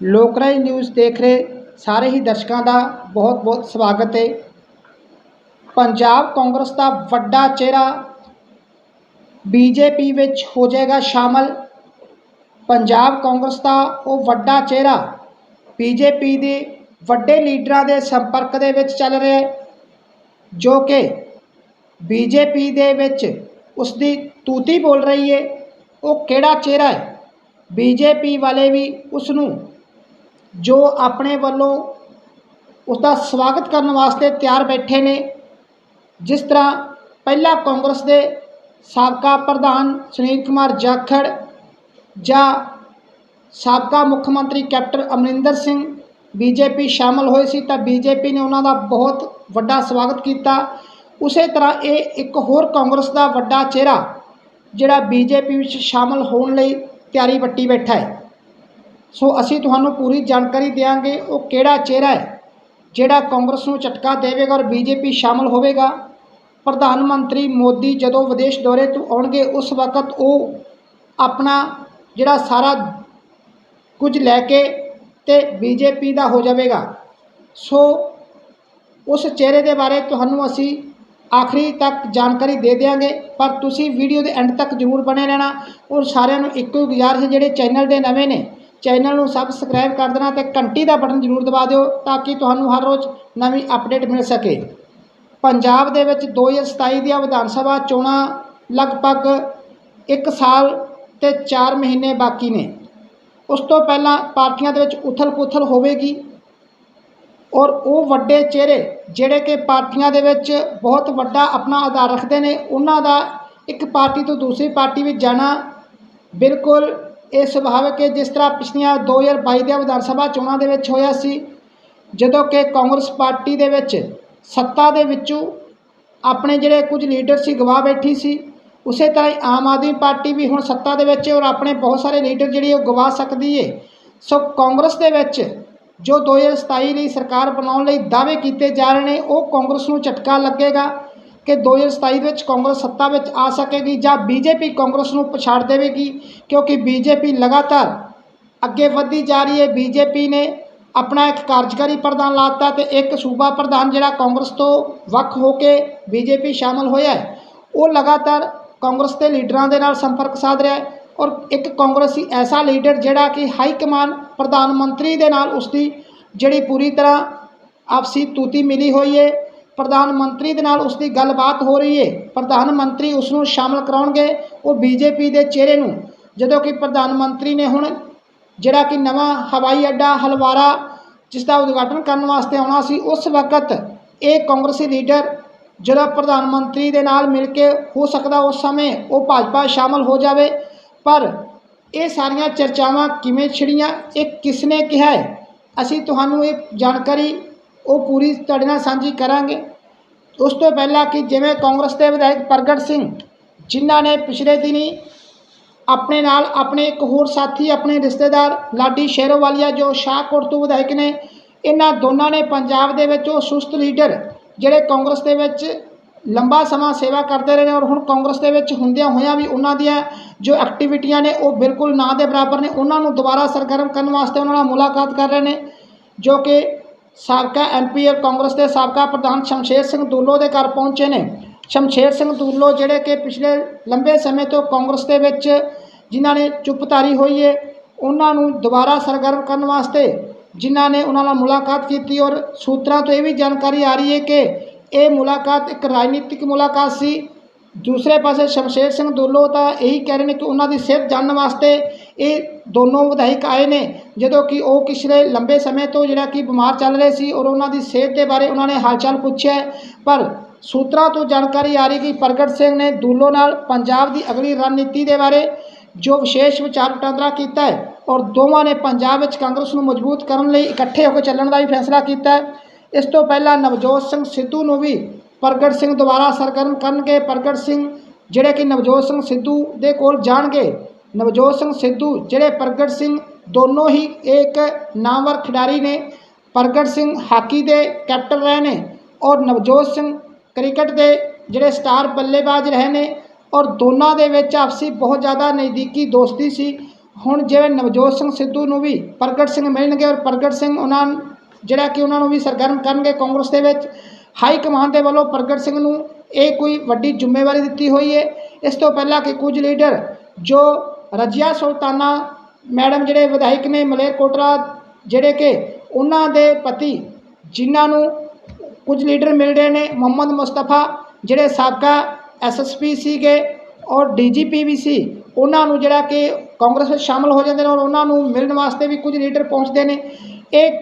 ਲੋਕਰਾਜ news ਦੇਖ ਰਹੇ ਸਾਰੇ ਹੀ ਦਰਸ਼ਕਾਂ ਦਾ ਬਹੁਤ ਬਹੁਤ ਸਵਾਗਤ ਹੈ। ਪੰਜਾਬ ਕਾਂਗਰਸ ਦਾ ਵੱਡਾ ਚਿਹਰਾ ਬੀਜੇਪੀ ਵਿੱਚ ਹੋ ਜਾਏਗਾ ਸ਼ਾਮਲ। ਪੰਜਾਬ ਕਾਂਗਰਸ ਦਾ ਉਹ ਵੱਡਾ ਚਿਹਰਾ ਬੀਜੇਪੀ ਦੇ ਵੱਡੇ ਲੀਡਰਾਂ ਦੇ ਸੰਪਰਕ ਦੇ ਵਿੱਚ ਚੱਲ ਰਿਹਾ ਹੈ, ਜੋ ਕਿ ਬੀਜੇਪੀ ਦੇ ਵਿੱਚ ਉਸ ਦੀ ਤੂਤੀ ਬੋਲ ਰਹੀ ਹੈ। ਉਹ ਕਿਹੜਾ ਚਿਹਰਾ ਹੈ? ਬੀਜੇਪੀ ਵਾਲੇ ਵੀ ਉਸ ਨੂੰ ਜੋ ਆਪਣੇ ਵੱਲੋਂ ਉਸ ਦਾ ਸਵਾਗਤ ਕਰਨ ਵਾਸਤੇ ਤਿਆਰ ਬੈਠੇ ਨੇ, ਜਿਸ ਤਰ੍ਹਾਂ ਪਹਿਲਾਂ ਕਾਂਗਰਸ ਦੇ ਸਾਬਕਾ ਪ੍ਰਧਾਨ ਸੁਨੀਲ ਕੁਮਾਰ ਜਾਖੜ ਜਾਂ ਸਾਬਕਾ ਮੁੱਖ ਮੰਤਰੀ ਕੈਪਟਨ ਅਮਰਿੰਦਰ ਸਿੰਘ, ਬੀਜੇਪੀ ਸ਼ਾਮਲ ਹੋਏ ਸੀ ਤਾਂ ਬੀਜੇਪੀ ਨੇ ਉਹਨਾਂ ਦਾ ਬਹੁਤ ਵੱਡਾ ਸਵਾਗਤ ਕੀਤਾ। ਉਸੇ ਤਰ੍ਹਾਂ ਇਹ ਇੱਕ ਹੋਰ ਕਾਂਗਰਸ ਦਾ ਵੱਡਾ ਚਿਹਰਾ ਜਿਹੜਾ ਬੀਜੇਪੀ ਵਿੱਚ ਸ਼ਾਮਲ ਹੋਣ ਲਈ ਤਿਆਰੀ ਵੱਟੀ ਬੈਠਾ ਹੈ। ਸੋ ਅਸੀਂ ਤੁਹਾਨੂੰ ਪੂਰੀ ਜਾਣਕਾਰੀ ਦੇਵਾਂਗੇ ਉਹ ਕਿਹੜਾ ਚਿਹਰਾ ਹੈ, ਜਿਹੜਾ ਕਾਂਗਰਸ ਨੂੰ ਝਟਕਾ ਦੇਵੇਗਾ ਔਰ ਬੀਜੇਪੀ ਸ਼ਾਮਲ ਹੋਵੇਗਾ। ਪ੍ਰਧਾਨ ਮੰਤਰੀ ਮੋਦੀ ਜਦੋਂ ਵਿਦੇਸ਼ ਦੌਰੇ ਤੋਂ ਆਉਣਗੇ, ਉਸ ਵਕਤ ਉਹ ਆਪਣਾ ਜਿਹੜਾ ਸਾਰਾ ਕੁਝ ਲੈ ਕੇ ਤੇ ਬੀਜੇਪੀ ਦਾ ਹੋ ਜਾਵੇਗਾ। ਸੋ ਉਸ ਚਿਹਰੇ ਦੇ ਬਾਰੇ ਤੁਹਾਨੂੰ ਅਸੀਂ ਆਖਰੀ ਤੱਕ ਜਾਣਕਾਰੀ ਦੇ ਦੇਵਾਂਗੇ ਪਰ ਤੁਸੀਂ ਵੀਡੀਓ ਦੇ ਐਂਡ ਤੱਕ ਜ਼ਰੂਰ ਬਣੇ ਰਹਿਣਾ ਔਰ ਸਾਰਿਆਂ ਨੂੰ ਇੱਕੋ ਹੀ ਗੁਜ਼ਾਰਿਸ਼ ਹੈ ਜਿਹੜੇ ਚੈਨਲ ਦੇ ਨਵੇਂ ਨੇ। ਚੈਨਲ ਨੂੰ ਸਬਸਕ੍ਰਾਈਬ ਕਰ ਦੇਣਾ ਤੇ ਘੰਟੀ ਦਾ ਬਟਨ ਜ਼ਰੂਰ ਦਬਾ ਦਿਓ ਤਾਂ ਕਿ ਤੁਹਾਨੂੰ ਹਰ ਰੋਜ਼ ਨਵੀਂ ਅਪਡੇਟ ਮਿਲ ਸਕੇ। ਪੰਜਾਬ ਦੇ ਵਿੱਚ 2027 ਦੀਆਂ ਵਿਧਾਨ ਸਭਾ ਚੋਣਾਂ ਲਗਭਗ 1 ਸਾਲ ਤੇ 4 ਮਹੀਨੇ ਬਾਕੀ ਨੇ। ਉਸ ਤੋਂ ਪਹਿਲਾਂ ਪਾਰਟੀਆਂ ਦੇ ਵਿੱਚ ਉਥਲ-ਪੁਥਲ ਹੋਵੇਗੀ ਔਰ ਉਹ ਵੱਡੇ ਚਿਹਰੇ ਜਿਹੜੇ ਕਿ ਪਾਰਟੀਆਂ ਦੇ ਵਿੱਚ ਬਹੁਤ ਵੱਡਾ ਆਪਣਾ ਆਧਾਰ ਰੱਖਦੇ ਨੇ, ਉਹਨਾਂ ਦਾ ਇੱਕ ਪਾਰਟੀ ਤੋਂ ਦੂਸਰੀ ਪਾਰਟੀ ਵਿੱਚ ਜਾਣਾ ਬਿਲਕੁਲ ਇਹ ਸੁਭਾਵਿਕ ਹੈ ਜਿਸ ਤਰ੍ਹਾਂ ਪਿਛਲੀਆਂ 2022 ਦੀਆਂ ਵਿਧਾਨ ਸਭਾ ਚੋਣਾਂ ਦੇ ਵਿੱਚ ਹੋਇਆ ਸੀ, ਜਦੋਂ ਕਿ ਕਾਂਗਰਸ ਪਾਰਟੀ ਦੇ ਵਿੱਚ ਸੱਤਾ ਦੇ ਵਿੱਚੋਂ ਆਪਣੇ ਜਿਹੜੇ ਕੁਝ ਲੀਡਰ ਸੀ ਗਵਾ ਬੈਠੀ ਸੀ, ਉਸੇ ਤਰ੍ਹਾਂ ਹੀ ਆਮ ਆਦਮੀ ਪਾਰਟੀ ਵੀ ਹੁਣ ਸੱਤਾ ਦੇ ਵਿੱਚ ਹੈ ਔਰ ਆਪਣੇ ਬਹੁਤ ਸਾਰੇ ਲੀਡਰ ਜਿਹੜੀ ਉਹ ਗਵਾ ਸਕਦੀ ਹੈ। ਸੋ ਕਾਂਗਰਸ ਦੇ ਵਿੱਚ ਜੋ 2027 ਲਈ ਸਰਕਾਰ ਬਣਾਉਣ ਲਈ ਦਾਅਵੇ ਕੀਤੇ ਜਾ ਰਹੇ ਨੇ, ਉਹ ਕਾਂਗਰਸ ਨੂੰ ਝਟਕਾ ਲੱਗੇਗਾ। ਕਿ 2027 ਵਿੱਚ ਕਾਂਗਰਸ ਸੱਤਾ ਵਿੱਚ ਆ ਸਕੇਗੀ ਜਾਂ ਬੀਜੇਪੀ ਕਾਂਗਰਸ ਨੂੰ ਪਛਾੜ ਦੇਵੇਗੀ, ਕਿਉਂਕਿ ਬੀਜੇਪੀ ਲਗਾਤਾਰ ਅੱਗੇ ਵਧਦੀ ਜਾ ਰਹੀ ਹੈ। ਬੀਜੇਪੀ ਨੇ ਆਪਣਾ ਇੱਕ ਕਾਰਜਕਾਰੀ ਪ੍ਰਧਾਨ ਲਾਤਾ ਤੇ ਇੱਕ ਸੂਬਾ ਪ੍ਰਧਾਨ ਜਿਹੜਾ ਕਾਂਗਰਸ ਤੋਂ ਵੱਖ ਹੋ ਕੇ ਬੀਜੇਪੀ ਸ਼ਾਮਲ ਹੋਇਆ ਹੈ। ਉਹ ਲਗਾਤਾਰ ਕਾਂਗਰਸ ਦੇ ਲੀਡਰਾਂ ਦੇ ਨਾਲ ਸੰਪਰਕ ਸਾਧ ਰਿਹਾ ਹੈ ਔਰ ਇੱਕ ਕਾਂਗਰਸੀ ਐਸਾ ਲੀਡਰ ਜਿਹੜਾ ਕਿ ਹਾਈ ਕਮਾਨ ਪ੍ਰਧਾਨ ਮੰਤਰੀ ਦੇ ਨਾਲ ਉਸਦੀ ਜਿਹੜੀ ਪੂਰੀ ਤਰ੍ਹਾਂ ਆਪਸੀ ਤੂਤੀ ਮਿਲੀ ਹੋਈ ਹੈ। ਪ੍ਰਧਾਨ ਮੰਤਰੀ ਦੇ ਨਾਲ ਉਸਦੀ ਗੱਲਬਾਤ ਹੋ ਰਹੀ ਹੈ ਪ੍ਰਧਾਨ ਮੰਤਰੀ ਉਸ ਨੂੰ ਸ਼ਾਮਲ ਕਰਾਉਣਗੇ ਉਹ ਬੀਜੇਪੀ ਦੇ ਚਿਹਰੇ ਨੂੰ। ਜਦੋਂ ਕਿ ਪ੍ਰਧਾਨ ਮੰਤਰੀ ਨੇ ਹੁਣ ਜਿਹੜਾ ਕਿ ਨਵਾਂ ਹਵਾਈ ਅੱਡਾ ਹਲਵਾਰਾ, ਜਿਸ ਦਾ ਉਦਘਾਟਨ ਕਰਨ ਵਾਸਤੇ ਆਉਣਾ ਸੀ, ਉਸ ਵਕਤ ਇਹ ਕਾਂਗਰਸੀ ਲੀਡਰ ਜਿਹੜਾ ਪ੍ਰਧਾਨ ਮੰਤਰੀ ਦੇ ਨਾਲ ਮਿਲ ਕੇ ਹੋ ਸਕਦਾ ਉਸ ਸਮੇਂ ਉਹ ਭਾਜਪਾ ਸ਼ਾਮਲ ਹੋ ਜਾਵੇ। ਪਰ ਇਹ ਸਾਰੀਆਂ ਚਰਚਾਵਾਂ ਕਿਵੇਂ ਛਿੜੀਆਂ, ਇਹ ਕਿਸ ਨੇ ਕਿਹਾ ਹੈ? ਅਸੀਂ ਤੁਹਾਨੂੰ ਇਹ ਜਾਣਕਾਰੀ ਉਹ ਪੂਰੀ ਤੁਹਾਡੇ ਨਾਲ ਸਾਂਝੀ ਕਰਾਂਗੇ। ਉਸ ਤੋਂ ਪਹਿਲਾਂ ਕਿ ਜਿਵੇਂ ਕਾਂਗਰਸ ਦੇ ਵਿਧਾਇਕ ਪ੍ਰਗਟ ਸਿੰਘ, ਜਿਨ੍ਹਾਂ ਨੇ ਪਿਛਲੇ ਦਿਨੀ ਆਪਣੇ ਨਾਲ ਆਪਣੇ ਇੱਕ ਹੋਰ ਸਾਥੀ, ਆਪਣੇ ਰਿਸ਼ਤੇਦਾਰ ਲਾਡੀ ਸ਼ੇਰੋਵਾਲੀਆ ਜੋ ਸ਼ਾਹਕੋਟ ਤੋਂ ਵਿਧਾਇਕ ਨੇ, ਇਹਨਾਂ ਦੋਨਾਂ ਨੇ ਪੰਜਾਬ ਦੇ ਵਿੱਚ ਉਹ ਸੁਸਤ ਲੀਡਰ ਜਿਹੜੇ ਕਾਂਗਰਸ ਦੇ ਵਿੱਚ ਲੰਬਾ ਸਮਾਂ ਸੇਵਾ ਕਰਦੇ ਰਹੇ ਨੇ ਔਰ ਹੁਣ ਕਾਂਗਰਸ ਦੇ ਵਿੱਚ ਹੁੰਦਿਆਂ ਹੋਇਆਂ ਵੀ ਉਹਨਾਂ ਦੀਆਂ ਜੋ ਐਕਟੀਵਿਟੀਆਂ ਨੇ, ਉਹ ਬਿਲਕੁਲ ਨਾ ਦੇ ਬਰਾਬਰ ਨੇ। ਉਹਨਾਂ ਨੂੰ ਦੁਬਾਰਾ ਸਰਗਰਮ ਕਰਨ ਵਾਸਤੇ ਉਹਨਾਂ ਨਾਲ ਮੁਲਾਕਾਤ ਕਰ ਰਹੇ ਨੇ, ਜੋ ਕਿ ਸਾਬਕਾ ਐਮਪੀ ਔਰ ਕਾਂਗਰਸ ਦੇ ਸਾਬਕਾ ਪ੍ਰਧਾਨ ਸ਼ਮਸ਼ੇਰ ਸਿੰਘ ਦੂਲੋ ਦੇ ਘਰ ਪਹੁੰਚੇ ਨੇ। ਸ਼ਮਸ਼ੇਰ ਸਿੰਘ ਦੂਲੋ ਜਿਹੜੇ ਕਿ ਪਿਛਲੇ ਲੰਬੇ ਸਮੇਂ ਤੋਂ ਕਾਂਗਰਸ ਦੇ ਵਿੱਚ ਜਿਨ੍ਹਾਂ ਨੇ ਚੁੱਪਤਾਰੀ ਹੋਈ ਹੈ ਉਹਨਾਂ ਨੂੰ ਦੁਬਾਰਾ ਸਰਗਰਮ ਕਰਨ ਵਾਸਤੇ ਜਿਨ੍ਹਾਂ ਨੇ ਉਹਨਾਂ ਨਾਲ ਮੁਲਾਕਾਤ ਕੀਤੀ ਔਰ ਸੂਤਰਾਂ ਤੋਂ ਇਹ ਵੀ ਜਾਣਕਾਰੀ ਆ ਰਹੀ ਹੈ ਕਿ ਇਹ ਮੁਲਾਕਾਤ ਇੱਕ ਰਾਜਨੀਤਿਕ ਮੁਲਾਕਾਤ ਸੀ। ਦੂਸਰੇ ਪਾਸੇ ਸ਼ਮਸ਼ੇਰ ਸਿੰਘ ਦੁੱਲੋ ਤਾਂ ਇਹੀ ਕਹਿ ਰਹੇ ਨੇ ਕਿ ਉਹਨਾਂ ਦੀ ਸਿਹਤ ਜਾਣਨ ਵਾਸਤੇ ਇਹ ਦੋਨੋਂ ਵਿਧਾਇਕ ਆਏ ਨੇ, ਜਦੋਂ ਕਿ ਉਹ ਪਿਛਲੇ ਲੰਬੇ ਸਮੇਂ ਤੋਂ ਜਿਹੜਾ ਕਿ ਬਿਮਾਰ ਚੱਲ ਰਹੇ ਸੀ ਔਰ ਉਹਨਾਂ ਦੀ ਸਿਹਤ ਦੇ ਬਾਰੇ ਉਹਨਾਂ ਨੇ ਹਾਲਚਾਲ ਪੁੱਛਿਆ ਪਰ ਸੂਤਰਾਂ ਤੋਂ ਜਾਣਕਾਰੀ ਆ ਰਹੀ ਕਿ ਪ੍ਰਗਟ ਸਿੰਘ ਨੇ ਦੁੱਲੋ ਨਾਲ ਪੰਜਾਬ ਦੀ ਅਗਲੀ ਰਣਨੀਤੀ ਦੇ ਬਾਰੇ ਜੋ ਵਿਸ਼ੇਸ਼ ਵਿਚਾਰ ਵਟਾਂਦਰਾ ਕੀਤਾ ਹੈ ਔਰ ਦੋਵਾਂ ਨੇ ਪੰਜਾਬ ਵਿੱਚ ਕਾਂਗਰਸ ਨੂੰ ਮਜ਼ਬੂਤ ਕਰਨ ਲਈ ਇਕੱਠੇ ਹੋ ਕੇ ਚੱਲਣ ਦਾ ਵੀ ਫੈਸਲਾ ਕੀਤਾ ਹੈ। ਇਸ ਤੋਂ ਪਹਿਲਾਂ ਨਵਜੋਤ ਸਿੰਘ ਸਿੱਧੂ ਨੂੰ ਵੀ ਪ੍ਰਗਟ ਸਿੰਘ ਦੁਬਾਰਾ ਸਰਗਰਮ ਕਰਨਗੇ। ਪ੍ਰਗਟ ਸਿੰਘ ਜਿਹੜੇ ਕਿ ਨਵਜੋਤ ਸਿੰਘ ਸਿੱਧੂ ਦੇ ਕੋਲ ਜਾਣਗੇ। ਨਵਜੋਤ ਸਿੰਘ ਸਿੱਧੂ ਜਿਹੜੇ ਪ੍ਰਗਟ ਸਿੰਘ ਦੋਨੋਂ ਹੀ ਇੱਕ ਨਾਮਵਰ ਖਿਡਾਰੀ ਨੇ। ਪ੍ਰਗਟ ਸਿੰਘ ਹਾਕੀ ਦੇ ਕੈਪਟਨ ਰਹੇ ਨੇ ਔਰ ਨਵਜੋਤ ਸਿੰਘ ਕ੍ਰਿਕਟ ਦੇ ਜਿਹੜੇ ਸਟਾਰ ਬੱਲੇਬਾਜ਼ ਰਹੇ ਨੇ ਔਰ ਦੋਨਾਂ ਦੇ ਵਿੱਚ ਆਪਸੀ ਬਹੁਤ ਜ਼ਿਆਦਾ ਨਜ਼ਦੀਕੀ ਦੋਸਤੀ ਸੀ। ਹੁਣ ਜਿਵੇਂ ਨਵਜੋਤ ਸਿੰਘ ਸਿੱਧੂ ਨੂੰ ਵੀ ਪ੍ਰਗਟ ਸਿੰਘ ਮਿਲਣਗੇ ਔਰ ਪ੍ਰਗਟ ਸਿੰਘ ਉਹਨਾਂ ਜਿਹੜਾ ਕਿ ਉਹਨਾਂ ਨੂੰ ਵੀ ਸਰਗਰਮ ਕਰਨਗੇ ਕਾਂਗਰਸ ਦੇ ਵਿੱਚ ਹਾਈ ਕਮਾਂਡ ਦੇ ਵੱਲੋਂ ਪ੍ਰਗਟ ਸਿੰਘ ਨੂੰ ਇਹ ਕੋਈ ਵੱਡੀ ਜ਼ਿੰਮੇਵਾਰੀ ਦਿੱਤੀ ਹੋਈ ਹੈ ਇਸ ਤੋਂ ਪਹਿਲਾਂ ਕਿ ਕੁਝ ਲੀਡਰ ਜੋ ਰਜੀਆ ਸੁਲਤਾਨਾ ਮੈਡਮ ਜਿਹੜੇ ਵਿਧਾਇਕ ਨੇ ਮਲੇਰਕੋਟਲਾ ਜਿਹੜੇ ਕਿ ਉਹਨਾਂ ਦੇ ਪਤੀ ਜਿਨ੍ਹਾਂ ਨੂੰ ਕੁਝ ਲੀਡਰ ਮਿਲ ਰਹੇ ਨੇ, ਮੁਹੰਮਦ ਮੁਸਤਫਾ ਜਿਹੜੇ ਸਾਬਕਾ ਐਸਐਸਪੀ ਸੀਗੇ ਔਰ ਡੀਜੀਪੀ ਵੀ ਸੀ, ਉਹਨਾਂ ਨੂੰ ਜਿਹੜਾ ਕਿ ਕਾਂਗਰਸ ਵਿੱਚ ਸ਼ਾਮਲ ਹੋ ਜਾਂਦੇ ਨੇ ਔਰ ਉਹਨਾਂ ਨੂੰ ਮਿਲਣ ਵਾਸਤੇ ਵੀ ਕੁਝ ਲੀਡਰ ਪਹੁੰਚਦੇ ਨੇ। ਇਹ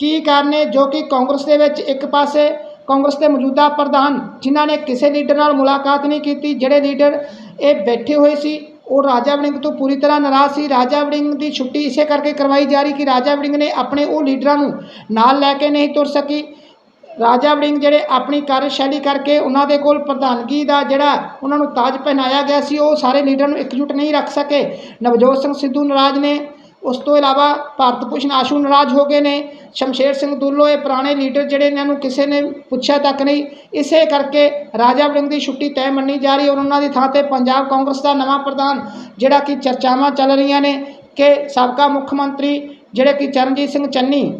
ਕੀ ਕਾਰਨ ਹੈ ਜੋ ਕਿ ਕਾਂਗਰਸ ਦੇ ਵਿੱਚ ਇੱਕ ਪਾਸੇ ਕਾਂਗਰਸ ਦੇ ਮੌਜੂਦਾ ਪ੍ਰਧਾਨ, ਜਿਨ੍ਹਾਂ ਨੇ ਕਿਸੇ ਲੀਡਰ ਨਾਲ ਮੁਲਾਕਾਤ ਨਹੀਂ ਕੀਤੀ, ਜਿਹੜੇ ਲੀਡਰ ਇਹ ਬੈਠੇ ਹੋਏ ਸੀ, ਉਹ ਰਾਜਾ ਵੜਿੰਗ ਤੋਂ ਪੂਰੀ ਤਰ੍ਹਾਂ ਨਾਰਾਜ਼ ਸੀ। ਰਾਜਾ ਵੜਿੰਗ ਦੀ ਛੁੱਟੀ ਇਸੇ ਕਰਕੇ ਕਰਵਾਈ ਜਾ ਰਹੀ ਕਿ ਰਾਜਾ ਵੜਿੰਗ ਨੇ ਆਪਣੇ ਉਹ ਲੀਡਰਾਂ ਨੂੰ ਨਾਲ ਲੈ ਕੇ ਨਹੀਂ ਤੁਰ ਸਕੀ। ਰਾਜਾ ਵੜਿੰਗ ਜਿਹੜੇ ਆਪਣੀ ਕਾਰਜਸ਼ੈਲੀ ਕਰਕੇ ਉਹਨਾਂ ਦੇ ਕੋਲ ਪ੍ਰਧਾਨਗੀ ਦਾ ਜਿਹੜਾ ਉਹਨਾਂ ਨੂੰ ਤਾਜ ਪਹਿਨਾਇਆ ਗਿਆ ਸੀ, ਉਹ ਸਾਰੇ ਲੀਡਰਾਂ ਨੂੰ ਇਕਜੁੱਟ ਨਹੀਂ ਰੱਖ ਸਕੇ। ਨਵਜੋਤ ਸਿੰਘ ਸਿੱਧੂ ਨਾਰਾਜ਼ ਨੇ ਉਸ ਤੋਂ ਇਲਾਵਾ ਭਾਰਤ ਭੂਸ਼ਣ ਆਸ਼ੂ ਨਾਰਾਜ਼ ਹੋ ਗਏ ਨੇ। ਸ਼ਮਸ਼ੇਰ ਸਿੰਘ ਦੁੱਲੋ, ਇਹ ਪੁਰਾਣੇ ਲੀਡਰ ਜਿਹੜੇ ਇਹਨਾਂ ਨੂੰ ਕਿਸੇ ਨੇ ਪੁੱਛਿਆ ਤੱਕ ਨਹੀਂ। ਇਸੇ ਕਰਕੇ ਰਾਜਾ ਵੜਿੰਗ ਦੀ ਛੁੱਟੀ ਤੈਅ ਮੰਨੀ ਜਾ ਰਹੀ ਔਰ ਉਹਨਾਂ ਦੀ ਥਾਂ ਤੇ ਪੰਜਾਬ ਕਾਂਗਰਸ ਦਾ ਨਵਾਂ ਪ੍ਰਧਾਨ ਜਿਹੜਾ ਕਿ ਚਰਚਾਵਾਂ ਚੱਲ ਰਹੀਆਂ ਨੇ ਕਿ ਸਾਬਕਾ ਮੁੱਖ ਮੰਤਰੀ ਜਿਹੜੇ ਕਿ ਚਰਨਜੀਤ ਸਿੰਘ ਚੰਨੀ,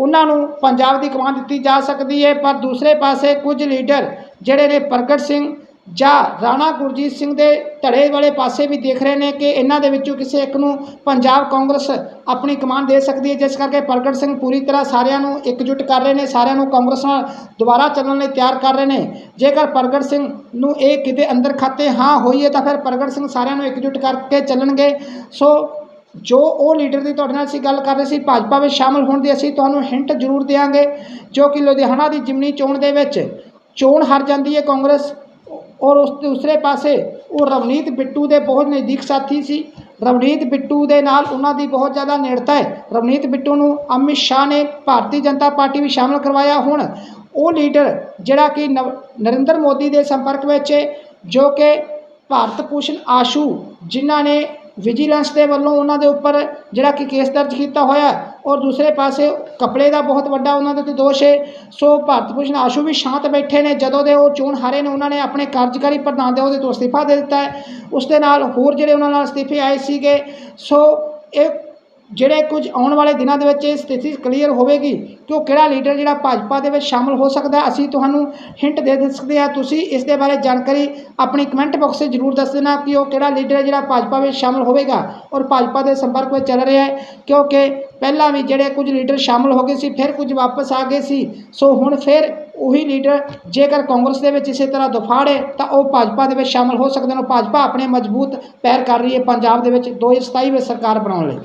ਉਹਨਾਂ ਨੂੰ ਪੰਜਾਬ ਦੀ ਕਮਾਨ ਦਿੱਤੀ ਜਾ ਸਕਦੀ ਹੈ। ਪਰ ਦੂਸਰੇ ਪਾਸੇ ਕੁਝ ਲੀਡਰ ਜਿਹੜੇ ਨੇ ਪ੍ਰਗਟ ਸਿੰਘ ਜਾਂ ਰਾਣਾ ਗੁਰਜੀਤ ਸਿੰਘ ਦੇ ਧੜੇ ਵਾਲੇ ਪਾਸੇ ਵੀ ਦੇਖ ਰਹੇ ਨੇ ਕਿ ਇਹਨਾਂ ਦੇ ਵਿੱਚੋਂ ਕਿਸੇ ਇੱਕ ਨੂੰ ਪੰਜਾਬ ਕਾਂਗਰਸ ਆਪਣੀ ਕਮਾਨ ਦੇ ਸਕਦੀ ਹੈ, ਜਿਸ ਕਰਕੇ ਪ੍ਰਗਟ ਸਿੰਘ ਪੂਰੀ ਤਰ੍ਹਾਂ ਸਾਰਿਆਂ ਨੂੰ ਇਕਜੁੱਟ ਕਰ ਰਹੇ ਨੇ, ਸਾਰਿਆਂ ਨੂੰ ਕਾਂਗਰਸ ਨਾਲ ਦੁਬਾਰਾ ਚੱਲਣ ਲਈ ਤਿਆਰ ਕਰ ਰਹੇ ਨੇ। ਜੇਕਰ ਪ੍ਰਗਟ ਸਿੰਘ ਨੂੰ ਇਹ ਕਿਤੇ ਅੰਦਰ ਖਾਤੇ ਹਾਂ ਹੋਈ ਹੈ ਤਾਂ ਫਿਰ ਪ੍ਰਗਟ ਸਿੰਘ ਸਾਰਿਆਂ ਨੂੰ ਇਕਜੁੱਟ ਕਰਕੇ ਚੱਲਣਗੇ। ਸੋ ਜੋ ਉਹ ਲੀਡਰ ਦੀ ਤੁਹਾਡੇ ਨਾਲ ਅਸੀਂ ਗੱਲ ਕਰ ਰਹੇ ਸੀ, ਭਾਜਪਾ ਵਿੱਚ ਸ਼ਾਮਲ ਹੋਣ ਦੀ ਅਸੀਂ ਤੁਹਾਨੂੰ ਹਿੰਟ ਜ਼ਰੂਰ ਦੇਵਾਂਗੇ ਜੋ ਕਿ ਲੁਧਿਆਣਾ ਦੀ ਜਿਮਨੀ ਚੋਣ ਦੇ ਵਿੱਚ ਚੋਣ ਹਾਰ ਜਾਂਦੀ ਹੈ ਕਾਂਗਰਸ। ਔਰ ਉਸ ਦੂਸਰੇ ਪਾਸੇ ਉਹ ਰਵਨੀਤ ਬਿੱਟੂ ਦੇ ਬਹੁਤ ਨਜ਼ਦੀਕ ਸਾਥੀ ਸੀ। ਰਵਨੀਤ ਬਿੱਟੂ ਦੇ ਨਾਲ ਉਹਨਾਂ ਦੀ ਬਹੁਤ ਜ਼ਿਆਦਾ ਨੇੜਤਾ ਹੈ। ਰਵਨੀਤ ਬਿੱਟੂ ਨੂੰ ਅਮਿਤ ਸ਼ਾਹ ਨੇ ਭਾਰਤੀ ਜਨਤਾ ਪਾਰਟੀ ਵਿੱਚ ਸ਼ਾਮਲ ਕਰਵਾਇਆ। ਹੁਣ ਉਹ ਲੀਡਰ ਜਿਹੜਾ ਕਿ ਨਵ- ਨਰਿੰਦਰ ਮੋਦੀ ਦੇ ਸੰਪਰਕ ਵਿੱਚ ਹੈ, ਜੋ ਕਿ ਭਾਰਤ ਭੂਸ਼ਣ ਆਸ਼ੂ, ਜਿਨ੍ਹਾਂ ਨੇ ਵਿਜੀਲੈਂਸ ਦੇ ਵੱਲੋਂ ਉਹਨਾਂ ਦੇ ਉੱਪਰ ਜਿਹੜਾ ਕਿ ਕੇਸ ਦਰਜ ਕੀਤਾ ਹੋਇਆ ਔਰ ਦੂਸਰੇ ਪਾਸੇ ਕਪੜੇ ਦਾ ਬਹੁਤ ਵੱਡਾ ਉਹਨਾਂ ਦੇ ਉੱਤੇ ਦੋਸ਼ ਹੈ। ਸੋ ਭਾਰਤ ਭੂਸ਼ਣ ਆਸ਼ੂ ਵੀ ਸ਼ਾਂਤ ਬੈਠੇ ਨੇ, ਜਦੋਂ ਦੇ ਉਹ ਚੋਣ ਹਾਰੇ ਨੇ, ਉਹਨਾਂ ਨੇ ਆਪਣੇ ਕਾਰਜਕਾਰੀ ਪ੍ਰਧਾਨ ਦੇ ਉਹਦੇ ਤੋਂ ਅਸਤੀਫਾ ਦੇ ਦਿੱਤਾ ਹੈ। ਉਸ ਦੇ ਨਾਲ ਹੋਰ ਜਿਹੜੇ ਉਹਨਾਂ ਨਾਲ ਅਸਤੀਫੇ ਆਏ ਸੀਗੇ, ਸੋ ਇਹ ਜਿਹੜੇ ਕੁਝ ਆਉਣ ਵਾਲੇ ਦਿਨਾਂ ਦੇ ਵਿੱਚ ਇਹ ਸਥਿਤੀ ਕਲੀਅਰ ਹੋਵੇਗੀ ਕਿ ਉਹ ਕਿਹੜਾ ਲੀਡਰ ਜਿਹੜਾ ਭਾਜਪਾ ਦੇ ਵਿੱਚ ਸ਼ਾਮਲ ਹੋ ਸਕਦਾ ਅਸੀਂ ਤੁਹਾਨੂੰ ਹਿੰਟ ਦੇ ਦੇ ਸਕਦੇ ਹਾਂ। ਤੁਸੀਂ ਇਸ ਦੇ ਬਾਰੇ ਜਾਣਕਾਰੀ ਆਪਣੀ ਕਮੈਂਟ ਬਾਕਸ 'ਚ ਜ਼ਰੂਰ ਦੱਸ ਦੇਣਾ ਕਿ ਉਹ ਕਿਹੜਾ ਲੀਡਰ ਜਿਹੜਾ ਭਾਜਪਾ ਵਿੱਚ ਸ਼ਾਮਲ ਹੋਵੇਗਾ ਔਰ ਭਾਜਪਾ ਦੇ ਸੰਪਰਕ ਵਿੱਚ ਚੱਲ ਰਿਹਾ ਹੈ। ਕਿਉਂਕਿ ਪਹਿਲਾਂ ਵੀ ਜਿਹੜੇ ਕੁਝ ਲੀਡਰ ਸ਼ਾਮਲ ਹੋ ਗਏ ਸੀ, ਫਿਰ ਕੁਝ ਵਾਪਸ ਆ ਗਏ ਸੀ। ਸੋ ਹੁਣ ਫਿਰ ਉਹੀ ਲੀਡਰ ਜੇਕਰ ਕਾਂਗਰਸ ਦੇ ਵਿੱਚ ਇਸੇ ਤਰ੍ਹਾਂ ਦੁਫਾੜ ਹੈ, ਤਾਂ ਉਹ ਭਾਜਪਾ ਦੇ ਵਿੱਚ ਸ਼ਾਮਲ ਹੋ ਸਕਦੇ ਨੇ ਭਾਜਪਾ ਆਪਣੇ ਮਜ਼ਬੂਤ ਪੈਰ ਕਰ ਰਹੀ ਹੈ ਪੰਜਾਬ ਦੇ ਵਿੱਚ 2027 ਵਿੱਚ ਸਰਕਾਰ ਬਣਾਉਣ ਲਈ।